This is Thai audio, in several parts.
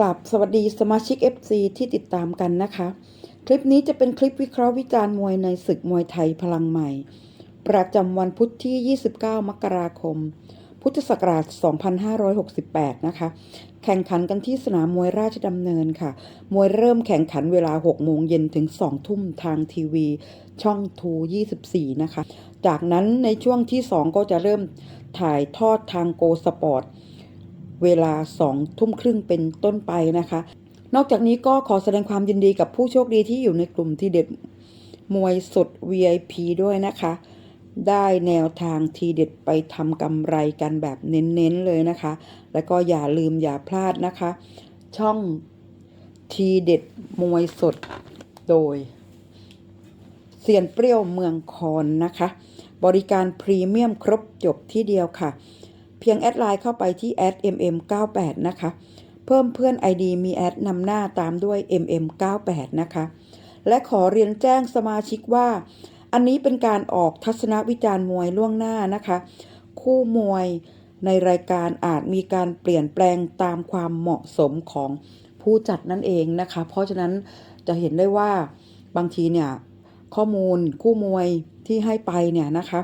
กลับสวัสดีสมาชิก FC ที่ติดตามกันนะคะ คลิปนี้จะเป็นคลิปวิเคราะห์วิจารณ์มวยในศึกมวยไทยพลังใหม่ ประจำวันพุธที่ 29 มกราคม พุทธศักราช 2568 นะคะ แข่งขันกันที่สนามมวยราชดำเนินค่ะ มวยเริ่มแข่งขันเวลา 6 โมงเย็นถึง 2 ทุ่มทางทีวี ช่องทู 24 นะคะ จากนั้นในช่วงที่ 2 ก็จะเริ่มถ่ายทอดทางโกสปอร์ต เวลา2ทุ่มครึ่งเป็นต้นไปนะคะ นอกจากนี้ก็ขอแสดงความยินดีกับผู้โชคดีที่อยู่ในกลุ่มทีเด็ดมวยสด VIP ด้วยนะคะ ได้แนวทางทีเด็ดไปทำกำไรกันแบบเน้นๆเลยนะคะ แล้วก็อย่าลืมอย่าพลาดนะคะ ช่องทีเด็ดมวยสดโดยเซียนเปรี้ยวเมืองคอนนะคะ บริการพรีเมียมครบจบที่เดียวค่ะ พียงแอดไลน์เข้าไปที่แอด @mm98 นะคะ เพิ่มเพื่อน ID มีแอดนำหน้าตามด้วย mm98 นะคะ และขอเรียนแจ้งสมาชิกว่า อันนี้เป็นการออกทัศนวิจารณ์มวยล่วงหน้านะคะ คู่มวยในรายการอาจมีการเปลี่ยนแปลงตามความเหมาะสมของผู้จัดนั่นเองนะคะ เพราะฉะนั้นจะเห็นได้ว่าบางทีเนี่ยข้อมูลคู่มวยที่ให้ไปเนี่ยนะคะ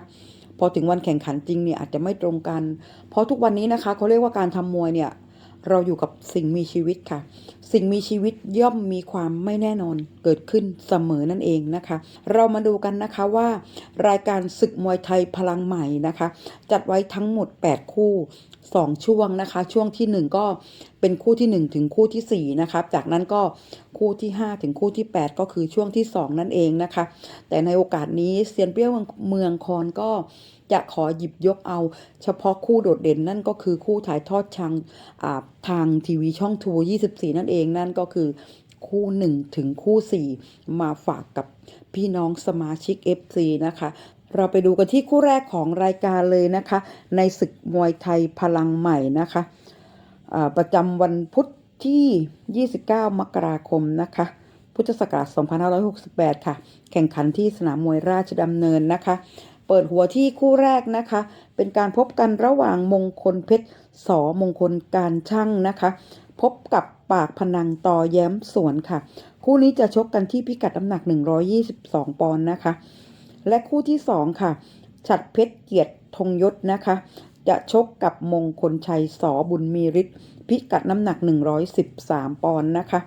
พอถึงวันแข่งขันจริงเนี่ยอาจจะไม่ตรงกัน เพราะทุกวันนี้นะคะเขาเรียกว่าการทำมวยเนี่ย เราอยู่กับสิ่งมีชีวิตค่ะ สิ่งมีชีวิตย่อมมีความไม่แน่นอนเกิดขึ้นเสมอนั่นเองนะคะ เรามาดูกันนะคะว่ารายการศึกมวยไทยพลังใหม่นะคะ จัดไว้ทั้งหมด 8 คู่ 2 ช่วงนะคะ ช่วงที่ 1 ก็เป็นคู่ที่ 1 ถึงคู่ที่ 4 นะครับจากนั้นก็คู่ที่ 5 ถึงคู่ที่ 8 ก็คือช่วงที่ 2 นั่นเองนะคะ แต่ในโอกาสนี้เซียนเปรี้ยวเมืองคอนก็ จะขอหยิบยกเอา เฉพาะคู่โดดเด่นนั่นก็คือคู่ถ่ายทอดทางาทางทีวีช่องทู24 นั่นเองนั่นก็คือคู่ 1 ถึงคู่ 4 มาฝากกับพี่น้องสมาชิก FC นะคะ เราไปดูกันที่คู่แรกของรายการเลยนะคะ ในศึกมวยไทยพลังใหม่นะคะประจำวันพุธที่ 29 มกราคมนะคะ พุทธศักราช 2568 ค่ะ แข่งขันที่สนามมวยราชดำเนินนะคะ เปิดหัวที่คู่แรกนะคะ เป็นการพบกันระหว่างมงคลเพชรสอมงคลการช่างนะคะ พบกับปากพนังต่อแย้มสวนค่ะ คู่นี้จะชกกันที่พิกัดน้ำหนัก 122 ปอนด์นะคะ และคู่ที่ 2 ค่ะ ฉัดเพชรเกียรติธงยศนะคะ จะชกกับมงคลชัยสอบุญมีฤทธิ์พิกัดน้ำหนัก 113 ปอนด์นะคะ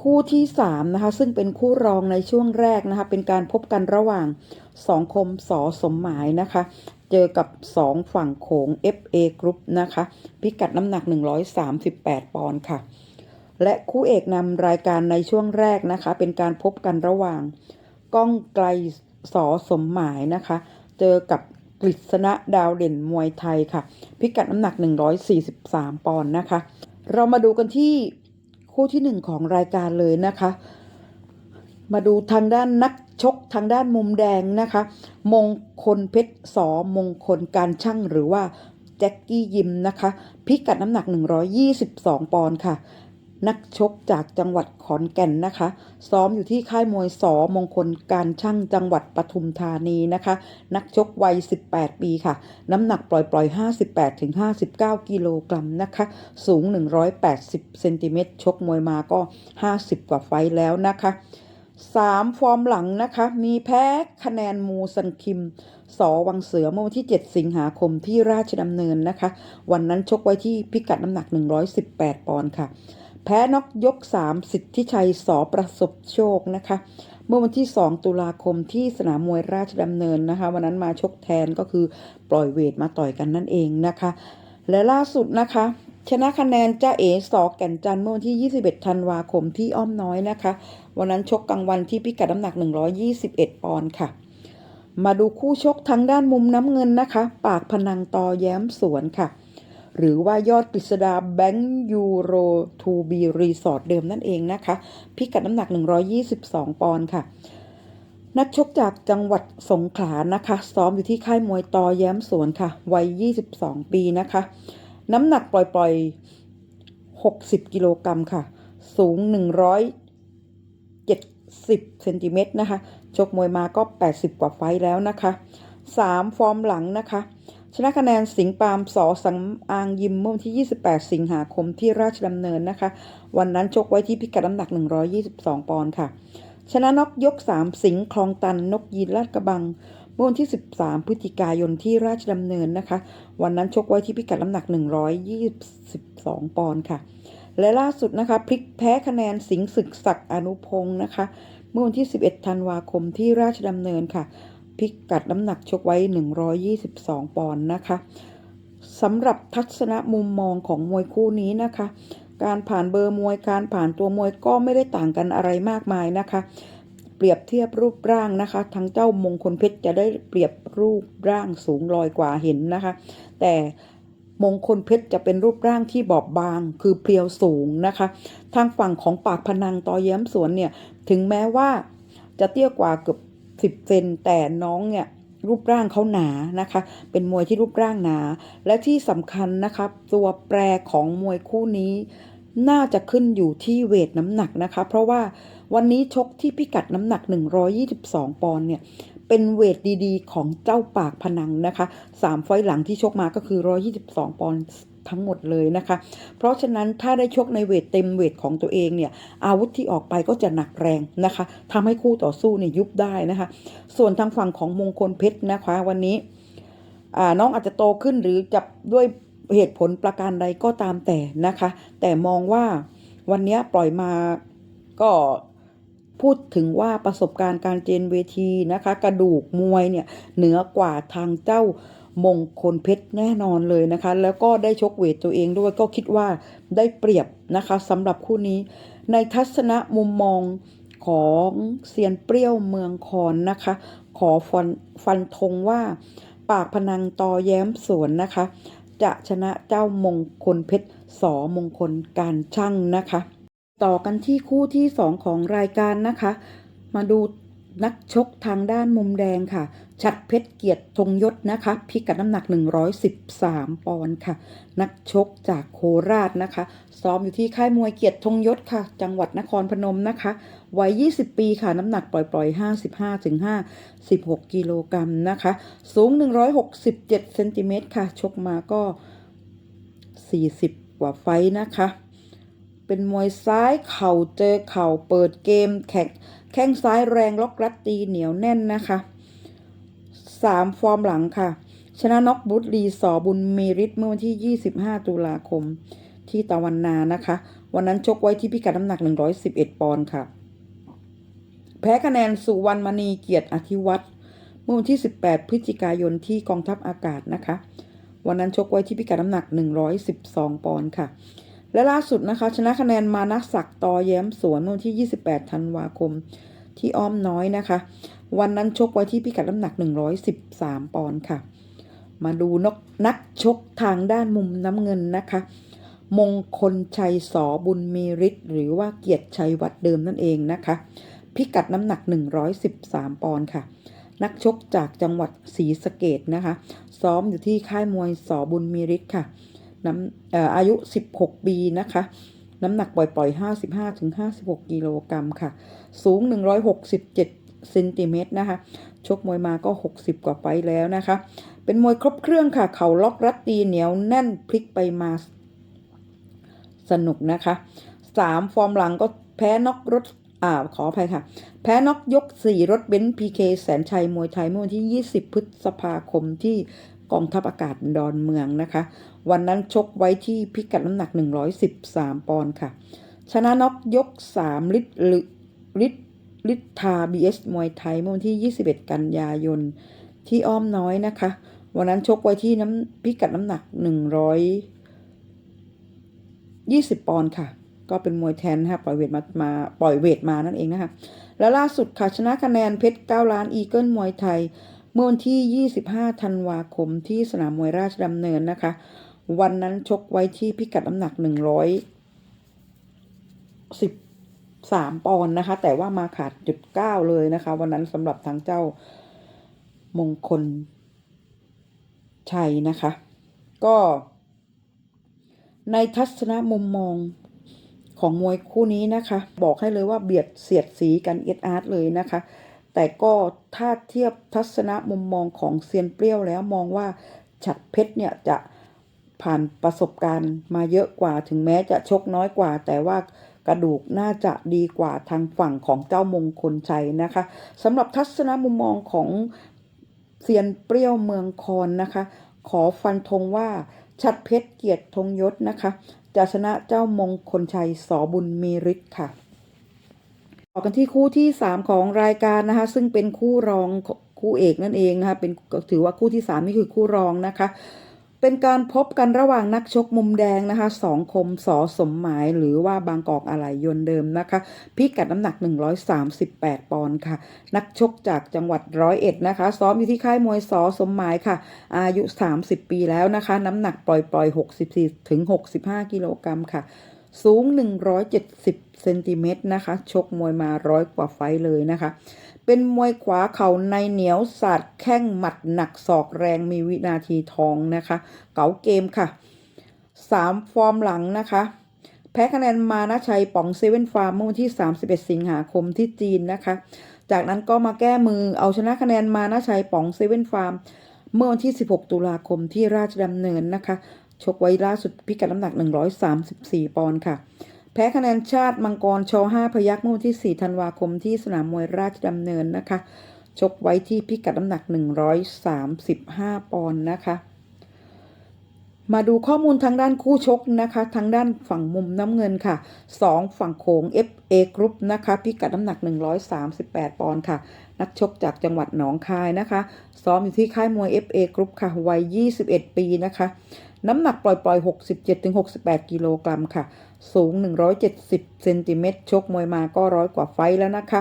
คู่ที่3นะคะซึ่งเป็นคู่รองในช่วงแรกนะคะเป็นการพบกันระหว่าง2คมสอสมหมายนะคะ เจอกับ 2 ฝั่งโขง FA Group นะคะ พิกัดน้ำหนัก 138 ปอนด์ค่ะ และคู่เอกนำรายการในช่วงแรกนะคะ เป็นการพบกันระหว่าง ก้องไกลสอสมหมายนะคะ เจอกับกฤษณะดาวเด่นมวยไทยค่ะ พิกัดน้ำหนัก 143 ปอนด์นะคะ เรามาดูกันที่ คู่ที่หนึ่งของรายการเลยนะคะ มาดูทางด้านนักชกทางด้านมุมแดงนะคะ มงคลเพชรสอมงคลการช่างหรือว่าแจ็คกี้ยิมนะคะ พิกัดน้ำหนัก 122 ปอนด์ค่ะ นักชกจากจังหวัดขอนแก่นนะคะ ซ้อมอยู่ที่ค่ายมวยสอมงคลการช่างจังหวัดปทุมธานีนะคะ นักชกวัย 18 ปีค่ะ น้ำหนักปล่อยๆ58ถึง59 กิโลกรัมนะคะ สูง 180 เซนติเมตรชกมวยมาก็ 50 กว่าไฟแล้วนะคะ3ฟอร์มหลังนะคะ มีแพ้คะแนนมูซันคิมสอวังเสือเมื่อวันที่ 7 สิงหาคมที่ราชดำเนินนะคะ วันนั้นชกไว้ที่พิกัดน้ำหนัก 118 ปอนด์ค่ะ แพ้น็อกยก 3 สิทธิชัยสอประสบโชคนะคะ เมื่อวันที่ 2 ตุลาคมที่สนามมวยราชดำเนินนะคะ วันนั้นมาชกแทนก็คือปล่อยเวทมาต่อยกันนั่นเองนะคะ และล่าสุดนะคะ ชนะคะแนนจ้าเอสอแก่นจันเมื่อวันที่ 21 ธันวาคมที่อ้อมน้อยนะคะ วันนั้นชกกลางวันที่พิกัดน้ำหนัก 121 ปอนด์ค่ะมาดูคู่ชกทางด้านมุมน้ำเงินนะคะ ปากพนังตอแย้มสวนค่ะ หรือว่ายอดกฤษดาแบงค์ยูโรทูบีรีสอร์ทเดิมนั่นเองนะคะ พิกัดน้ำหนัก 122 ปอนด์ค่ะนักชกจากจังหวัดสงขลานะคะ ซ้อมอยู่ที่ค่ายมวยตอแย้มสวนค่ะ วัย 22 ปีนะคะ น้ำหนักปล่อยๆ 60 กิโลกรัมค่ะ สูง 170เซนติเมตรนะคะ ชกมวยมาก็ 80 กว่าไฟแล้วนะคะ 3 ฟอร์มหลังนะคะ ชนะคะแนนสิงปามสอสังอางยิมเมื่อวันที่ 28 สิงหาคมที่ราชดำเนินนะคะ วันนั้นชกไว้ที่พิกัดน้ำหนัก 122 ปอนด์ค่ะ ชนะนกยก 3 สิงคลองตันนกยีนลาดกระบังเมื่อวันที่ 13 พฤศจิกายนที่ราชดำเนินนะคะ วันนั้นชกไว้ที่พิกัดน้ำหนัก 122 ปอนด์ค่ะ และล่าสุดนะคะพลิกแพ้คะแนนสิงศึกศักดิ์อนุพงศ์นะคะ เมื่อวันที่ 11 ธันวาคมที่ราชดำเนินค่ะ พิกัดน้ำหนักชกไว้ 122 ปอนด์นะคะสำหรับทัศนะมุมมองของมวยคู่นี้นะคะ การผ่านเบอร์มวยการผ่านตัวมวยก็ไม่ได้ต่างกันอะไรมากมายนะคะ เปรียบเทียบรูปร่างนะคะ ทั้งเจ้ามงคลเพชรจะได้เปรียบรูปร่างสูงลอยกว่าเห็นนะคะ แต่มงคลเพชรจะเป็นรูปร่างที่บอบบาง คือเพรียวสูงนะคะ ทางฝั่งของปากพนังตอแย้มสวนเนี่ย ถึงแม้ว่าจะเตี้ยกว่าเกือบ สิบเซนแต่น้องเนี่ยรูปร่างเขาหนานะคะ เป็นมวยที่รูปร่างหนา และที่สำคัญนะคะตัวแปรของมวยคู่นี้ น่าจะขึ้นอยู่ที่เวทน้ำหนักนะคะ เพราะว่าวันนี้ชกที่พิกัดน้ำหนัก 122 ปอนด์เนี่ย เป็นเวทดีๆ ของเจ้าปากพนังนะคะสามไฟหลังที่ชกมาก็คือ 122 ปอนด์ ทั้งหมดเลยนะคะ เพราะฉะนั้นถ้าได้ชกในเวทเต็มเวทของตัวเองเนี่ยอาวุธที่ออกไปก็จะหนักแรงนะคะทำให้คู่ต่อสู้เนี่ยยุบได้นะคะ ส่วนทางฝั่งของมงคลเพชรนะคะ วันนี้น้องอาจจะโตขึ้นหรือจะด้วยเหตุผลประการใดก็ตามแต่นะคะ แต่มองว่าวันนี้ปล่อยมาก็พูดถึงว่าประสบการณ์การเจนเวทีนะคะ กระดูกมวยเนี่ยเหนือกว่าทางเจ้า มงคลเพชรแน่นอนเลยนะคะ แล้วก็ได้ชกเวทตัวเองด้วยก็คิดว่าได้เปรียบนะคะสำหรับคู่นี้ ในทัศนะมุมมองของเซียนเปรี้ยวเมืองคอนนะคะ ขอฟันฟันธงว่า ปากพนังตอแย้มสวนนะคะ จะชนะเจ้ามงคลเพชรสอมงคลการช่างนะคะ ต่อกันที่คู่ที่2ของรายการนะคะ มาดูนักชกทางด้านมุมแดงค่ะ ชัดเพชรเกียรติธงยศนะคะพิกัดน้ำหนัก 113 ปอนด์ค่ะ นักชกจากโคราชนะคะ ซ้อมอยู่ที่ค่ายมวยเกียรติธงยศค่ะ จังหวัดนครพนมนะคะ วัย 20 ปีค่ะ น้ำหนักปล่อย ๆ 55ถึง56 กิโลกรัมนะคะ สูง 167 เซนติเมตรค่ะ ชกมาก็ 40 กว่าไฟนะคะ เป็นมวยซ้ายเข่าเจอเข่าเปิดเกมแข่งแข้งซ้ายแรงล็อกรัดตีเหนียวแน่นนะคะ สามฟอร์มหลังค่ะ ชนะน็อกบุตรีสอบุญเมีฤทธิ์เมื่อวันที่ 25 ตุลาคม ที่ตะวันนานะคะ วันนั้นชกไว้ที่พิกัดน้ำหนัก 111 ปอนด์ค่ะ แพ้คะแนนสุวรรณมณีเกียรติอธิวัตรเมื่อวันที่ 18 พฤศจิกายนที่กองทัพอากาศนะคะ วันนั้นชกไว้ที่พิกัดน้ำหนัก 112 ปอนด์ค่ะ และล่าสุดนะคะ ชนะคะแนนมานักศักดิ์ตอแย้มสวนเมื่อวันที่ 28 ธันวาคมที่อ้อมน้อยนะคะ วันนั้นชกไว้ที่พิกัดน้ำหนัก 113 ปอนด์ค่ะ มาดูนกนักชกทางด้านมุมน้ำเงินนะคะ มงคลชัยสอบุญมีฤทธิ์หรือว่าเกียรติชัยวัดเดิมนั่นเองนะคะ พิกัดน้ำหนัก 113 ปอนด์ค่ะ นักชกจากจังหวัดศรีสะเกดนะคะ ซ้อมอยู่ที่ค่ายมวยสอบุญมีฤทธิ์ค่ะน้ำอออายุ 16 ปีนะคะ น้ำหนักปล่อยๆ 55ถึง56 กิโลกรัมค่ะ สูง 167 เซนติเมตรนะคะ ชกมวยมาก็ 60 กว่าไฟแล้วนะคะ เป็นมวยครบเครื่องค่ะ เข่าล็อกรัดตีเหนียวแน่นพลิกไปมาสนุกนะคะ 3 ฟอร์มหลังก็แพ้น็อกรถอ่าขออภัยค่ะ แพ้น็อกยก 4 รถเบนซ์พีเคแสนชัยมวยไทยเมื่อวันที่ 20 พฤษภาคมที่กองทัพอากาศดอนเมืองนะคะ วันนั้นชกไว้ที่พิกัดน้ำหนัก 113 ปอนด์ค่ะ ชนะน็อกยก 3 ลิตรลิตร ลิทธา BS มวยไทยเมื่อวันที่ 21 กันยายน ที่อ้อมน้อยนะคะ วันนั้นชกไว้ที่น้ำพิกัดน้ำหนัก 120 ปอนด์ค่ะ ก็เป็นมวยแทนนะคะปล่อยเวทมามาปล่อยเวทมานั่นเองนะคะ แล้วล่าสุดค่ะชนะคะแนนเพชร 9 ล้านอีเกิลมวยไทย เมื่อวันที่ 25 ธันวาคมที่สนามมวยราชดำเนินนะคะ วันนั้นชกไว้ที่พิกัดน้ำหนัก110 113ปอนด์นะคะ แต่ว่ามาขาดจุดเก้าเลยนะคะ วันนั้นสำหรับทางเจ้ามงคลชัยนะคะ ก็ในทัศนมุมมองของมวยคู่นี้นะคะ บอกให้เลยว่าเบียดเสียดสีกันเอ็ดอาร์ตเลยนะคะ แต่ก็ถ้าเทียบทัศนมุมมองของเซียนเปรี้ยวแล้วมองว่าฉัดเพชรเนี่ยจะผ่านประสบการณ์มาเยอะกว่าถึงแม้จะชกน้อยกว่า แต่ว่า กระดูกน่าจะดีกว่าทางฝั่งของเจ้ามงคลชัยนะคะสำหรับทัศนมุมมองของเซียนเปรี้ยวเมืองคอนนะคะ ขอฟันธงว่าชัดเพชรเกียรติธงยศนะคะ จะชนะเจ้ามงคลชัยสอบุญมีฤทธิ์ค่ะต่อกันที่คู่ที่ 3 ของรายการนะคะ ซึ่งเป็นคู่รองคู่เอกนั่นเองนะคะเป็นถือว่าคู่ที่ 3 นี่คือคู่รองนะคะ เป็นการพบกันระหว่างนักชกมุมแดงนะคะสองคมสอสมหมายหรือว่าบางกอกอะไหลยนเดิมนะคะ พิกัดน้ำหนัก 138 ปอนด์ค่ะ นักชกจากจังหวัดร้อยเอ็ดนะคะ ซ้อมอยู่ที่ค่ายมวยสอสมหมายค่ะ อายุ 30 ปีแล้วนะคะ น้ำหนักปล่อยๆ64ถึง65 กิโลกรัมค่ะ สูง 170เซนติเมตรนะคะ ชกมวยมาร้อยกว่าไฟเลยนะคะ เป็นมวยขวาเข่าในเหนียวสาดแข้งหมัดหนักศอกแรงมีวินาทีทองนะคะ เก๋าเกมค่ะ 3 ฟอร์มหลังนะคะ แพ้คะแนนมานะชัยป๋องเซเว่นฟาร์มเมื่อวันที่ 31 สิงหาคมที่จีนนะคะ จากนั้นก็มาแก้มือเอาชนะคะแนนมานะชัยป๋องเซเว่นฟาร์มเมื่อวันที่ 16 ตุลาคมที่ราชดำเนินนะคะ ชกไว้ล่าสุดพิกัดน้ำหนัก 134 ปอนด์ค่ะ แพ้คะแนนชาติมังกรช5พยักเมื่อวันที่ 4 ธันวาคมที่สนามมวยราชดำเนินนะคะ ชกไว้ที่พิกัดน้ำหนัก 135 ปอนด์นะคะ มาดูข้อมูลทางด้านคู่ชกนะคะ ทางด้านฝั่งมุมน้ำเงินค่ะ 2 ฝั่งโขง FA Group นะคะ พิกัดน้ำหนัก 138 ปอนด์ค่ะ นักชกจากจังหวัดหนองคายนะคะ ซ้อมอยู่ที่ค่ายมวย FA Group ค่ะ วัย 21 ปีนะคะ น้ำหนักปล่อยๆ 67-68 กิโลกรัมค่ะ สูง 170 เซนติเมตร ชกมวยมาก็ร้อยกว่าไฟแล้วนะคะ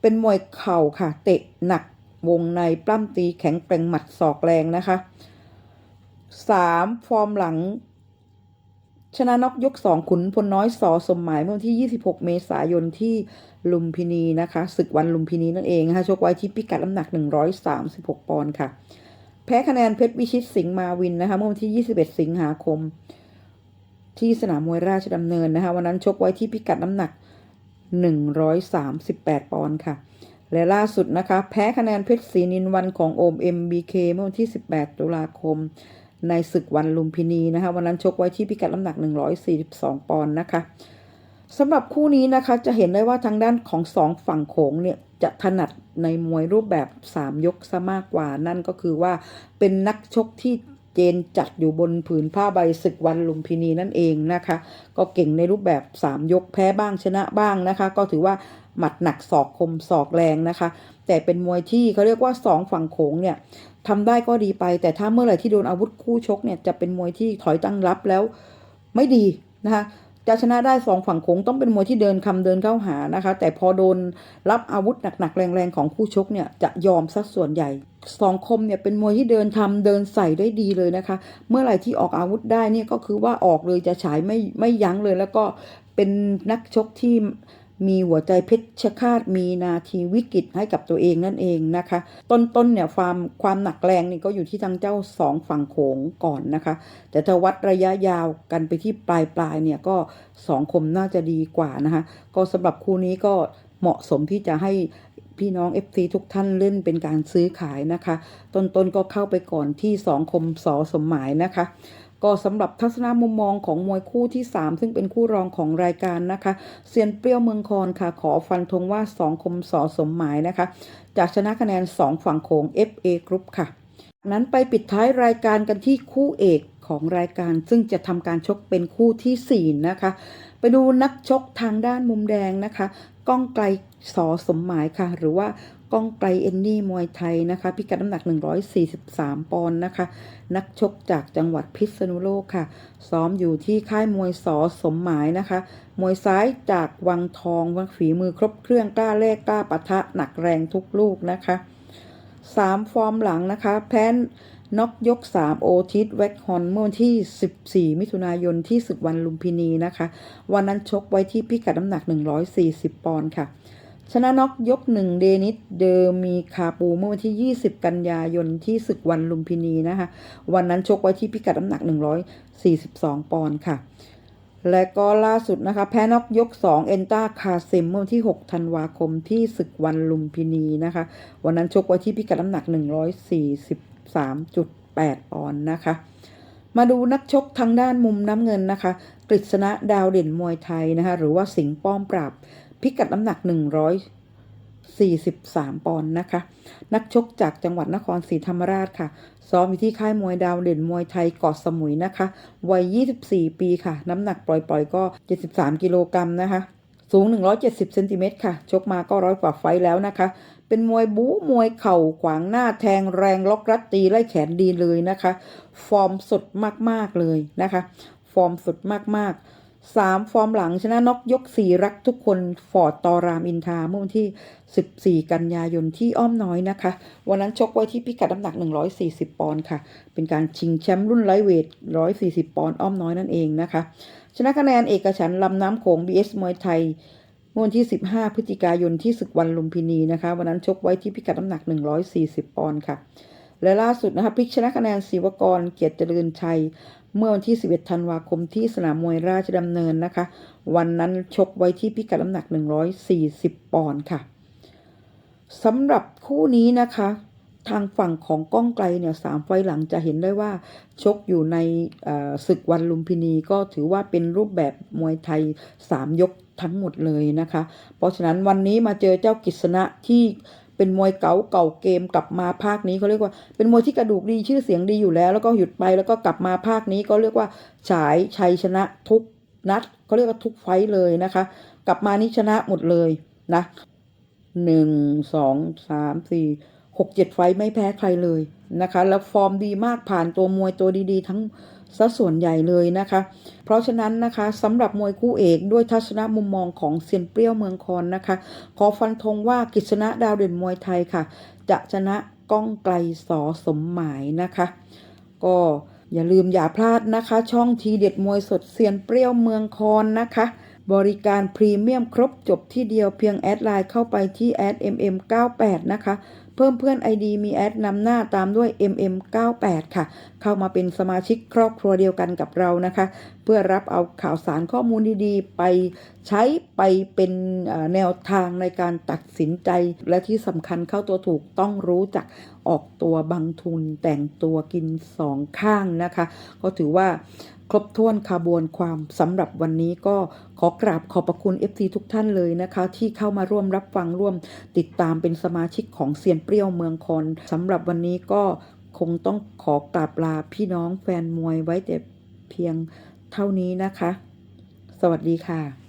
เป็นมวยเข่าค่ะ เตะหนัก วงในปล้ำตีแข็งแกร่งหมัดศอกแรงนะคะ 3 ฟอร์มหลัง ชนะน็อกยก2ขุนพลน้อยสอสมหมายเมื่อวันที่ 26 เมษายนที่ลุมพินีนะคะศึกวันลุมพินีนั่นเองนะคะชกไว้ที่พิกัดน้ำหนัก 136 ปอนด์ค่ะ แพ้คะแนนเพชรวิชิตสิงห์มาวินนะคะเมื่อวันที่ 21 สิงหาคม ที่สนามมวยราชดำเนินนะคะวันนั้นชกไว้ที่พิกัดน้ำหนัก 138 ปอนด์ค่ะ และล่าสุดนะคะ แพ้คะแนนเพชรศรีนินวันของโอม MBK เมื่อวันที่ 18 ตุลาคม ในศึกวันลุมพินีนะคะ วันนั้นชกไว้ที่พิกัดน้ำหนัก 142 ปอนด์นะคะสำหรับคู่นี้นะคะจะเห็นได้ว่าทางด้านของสองฝั่งโขงเนี่ยจะถนัดในมวยรูปแบบ 3 ยกซะมากกว่า นั่นก็คือว่าเป็นนักชกที่ เจนจัดอยู่บนผืนผ้าใบศึกวันลุมพินีนั่นเองนะคะ ก็เก่งในรูปแบบ 3 ยกแพ้บ้างชนะบ้างนะคะ ก็ถือว่าหมัดหนักศอกคมศอกแรงนะคะ แต่เป็นมวยที่เขาเรียกว่า 2 ฝั่งโขงเนี่ยทำได้ก็ดีไป แต่ถ้าเมื่อไหร่ที่โดนอาวุธคู่ชกเนี่ยจะเป็นมวยที่ถอยตั้งรับแล้วไม่ดีนะคะ จะชนะได้สองฝั่งโขงต้องเป็นมวยที่เดินคำเดินเข้าหานะคะ แต่พอโดนรับอาวุธหนักๆ แรงๆ ของคู่ชกเนี่ยจะยอมสักส่วนใหญ่สองคมเนี่ยเป็นมวยที่เดินทำเดินใส่ได้ดีเลยนะคะ เมื่อไหร่ที่ออกอาวุธได้เนี่ยก็คือว่าออกเลยจะฉายไม่ไม่ยั้งเลย แล้วก็เป็นนักชกที่ มีหัวใจเพชรฆาตมีนาทีวิกฤตให้กับตัวเองนั่นเองนะคะ ต้นๆเนี่ยความความหนักแรงนี่ก็อยู่ที่ทางเจ้าสองฝั่งโขงก่อนนะคะ แต่ถ้าวัดระยะยาวกันไปที่ปลายปลายเนี่ยก็สองคมน่าจะดีกว่านะคะ ก็สำหรับคู่นี้ก็เหมาะสมที่จะให้พี่น้อง FC ทุกท่านเล่นเป็นการซื้อขายนะคะ ต้นๆก็เข้าไปก่อนที่สองคมสอสมหมายนะคะ ก็สำหรับทัศนมุมมองของมวยคู่ที่ 3 ซึ่งเป็นคู่รองของรายการนะคะเซียนเปรี้ยวเมืองคอนค่ะ ขอฟันธงว่า 2 คมสอสมหมายนะคะ จากชนะคะแนน 2 ฝั่งโขง FA Group ค่ะ นั้นไปปิดท้ายรายการกันที่คู่เอกของรายการซึ่งจะทำการชกเป็นคู่ทีสี่4 นะคะ ไปดูนักชกทางด้านมุมแดงนะคะ ก้องไกลสอสมหมายค่ะ หรือว่าก้องไกลเอนนี่มวยไทยนะคะ พิกัดน้ำหนัก 143 ปอนด์นะคะ นักชกจากจังหวัดพิษณุโลกค่ะ ซ้อมอยู่ที่ค่ายมวยสอสมหมายนะคะ มวยซ้ายจากวังทองวังฝีมือครบเครื่องกล้าแลกกล้าปะทะหนักแรงทุกลูกนะคะ 3 ฟอร์มหลังนะคะ แพ้ น็อกยก 3 โอทิสแว็กฮอนเมื่อวันที่ 14 มิถุนายนที่ศึกวันลุมพินีนะคะ วันนั้นชกไว้ที่พิกัดน้ำหนัก 140 ปอนด์ค่ะ ชนะน็อกยก 1 เดนิสเดอร์มีคาปูเมื่อวันที่ 20 กันยายนที่ศึกวันลุมพินีนะคะ วันนั้นชกไว้ที่พิกัดน้ำหนัก 142 ปอนด์ค่ะและก็ล่าสุดนะคะแพ้น็อกยก 2 เอนต้าคาเซมเมื่อวันที่ 6 ธันวาคมที่ศึกวันลุมพินีนะคะ วันนั้นชกไว้ที่พิกัดน้ำหนัก 143.8 8ปอนนะคะ มาดูนักชกทางด้านมุมน้ำเงินนะคะกฤษณะดาวเด่นมวยไทยนะคะ หรือว่าสิงห์ป้อมปราบ พิกัดน้ำหนัก 143 ปอนด์นะคะ นักชกจากจังหวัดนครศรีธรรมราชค่ะ ซ้อมอยู่ที่ค่ายมวยดาวเด่นมวยไทยเกาะสมุยนะคะ วัย 24 ปีค่ะ น้ำหนักปล่อยๆ ก็ 73 กิโลกรัมนะคะสูง 170 เซนติเมตรค่ะ ชกมาก็ร้อยกว่าไฟแล้วนะคะ เป็นมวยบู๊มวยเข่าขวางหน้าแทงแรงล็อกรัดตีไล่แขนดีเลยนะคะ ฟอร์มสดมากๆเลยนะคะ ฟอร์มสดมากๆสามฟอร์มหลังชนะน็อกยกสี่รักทุกคนฟอร์ดตอรามอินทาเมื่อวันที่ 14 กันยายนที่อ้อมน้อยนะคะ วันนั้นชกไว้ที่พิกัดน้ำหนัก 140 ปอนด์ค่ะ เป็นการชิงแชมป์รุ่นไลท์เวท 140 ปอนด์อ้อมน้อยนั่นเองนะคะ ชนะคะแนนเอกฉันลำน้ำโขง BS มวยไทย เมื่อวันที่ 15 พฤศจิกายนที่ศึกวันลุมพินีนะคะ วันนั้นชกไว้ที่พิกัดน้ำหนัก 140 ปอนด์ค่ะ และล่าสุดนะคะพลิกชนะคะแนนศิวกรเกียรติเจริญชัย เมื่อวันที่ 11 ธันวาคมที่สนามมวยราชดำเนินนะคะ วันนั้นชกไว้ที่พิกัดน้ำหนัก 140 ปอนด์ค่ะสำหรับคู่นี้นะคะทางฝั่งของก้องไกลเนี่ยสามไฟหลังจะเห็นได้ว่า ชกอยู่ในศึกวันลุมพินีก็ถือว่าเป็นรูปแบบมวยไทย 3 ยก ทั้งหมดเลยนะคะ เพราะฉะนั้นวันนี้มาเจอเจ้ากิษณะที่เป็นมวยเก่าเก่าเกมกลับมาภาคนี้เขาเรียกว่าเป็นมวยที่กระดูกดีชื่อเสียงดีอยู่แล้ว แล้วก็หยุดไปแล้วก็กลับมาภาคนี้ก็เรียกว่าฉายชัยชนะทุกนัดเขาเรียกว่าทุกไฟเลยนะคะ กลับมานี่ชนะหมดเลยนะหนึ่งสองสามสี่ หกเจ็ดไฟไม่แพ้ใครเลยนะคะ แล้วฟอร์มดีมากผ่านตัวมวยตัวดีๆ ทั้งซะส่วนใหญ่เลยนะคะ เพราะฉะนั้นนะคะสำหรับมวยคู่เอกด้วยทัศนมุมมองของเซียนเปรี้ยวเมืองคอนนะคะ ขอฟันธงว่ากฤษณะดาวเด่นมวยไทยค่ะ จะชนะก้องไกลสอสมหมายนะคะ ก็อย่าลืมอย่าพลาดนะคะ ช่องทีเด็ดมวยสดเซียนเปรี้ยวเมืองคอนนะคะ บริการพรีเมียมครบจบที่เดียวเพียงแอดไลน์เข้าไปที่แอด mm98 นะคะ เพิ่มเพื่อน ID มีแอดนำหน้าตามด้วย mm98 ค่ะ เข้ามาเป็นสมาชิกครอบครัวเดียวกันกับเรานะคะ เพื่อรับเอาข่าวสารข้อมูลดีๆ ไปใช้ไปเป็นแนวทางในการตัดสินใจ และที่สำคัญเข้าตัวถูกต้องรู้จักออกตัวบังทุนแต่งตัวกินสองข้างนะคะ ก็ถือว่าครบถ้วนขบวนความสำหรับวันนี้ก็ขอกราบขอบพระคุณ FC ทุกท่านเลยนะคะ ที่เข้ามาร่วมรับฟังร่วมติดตามเป็นสมาชิกของเซียนเปรี้ยวเมืองคอนสำหรับวันนี้ก็คงต้องขอกราบลาพี่น้องแฟนมวยไว้แต่เพียงเท่านี้นะคะ สวัสดีค่ะ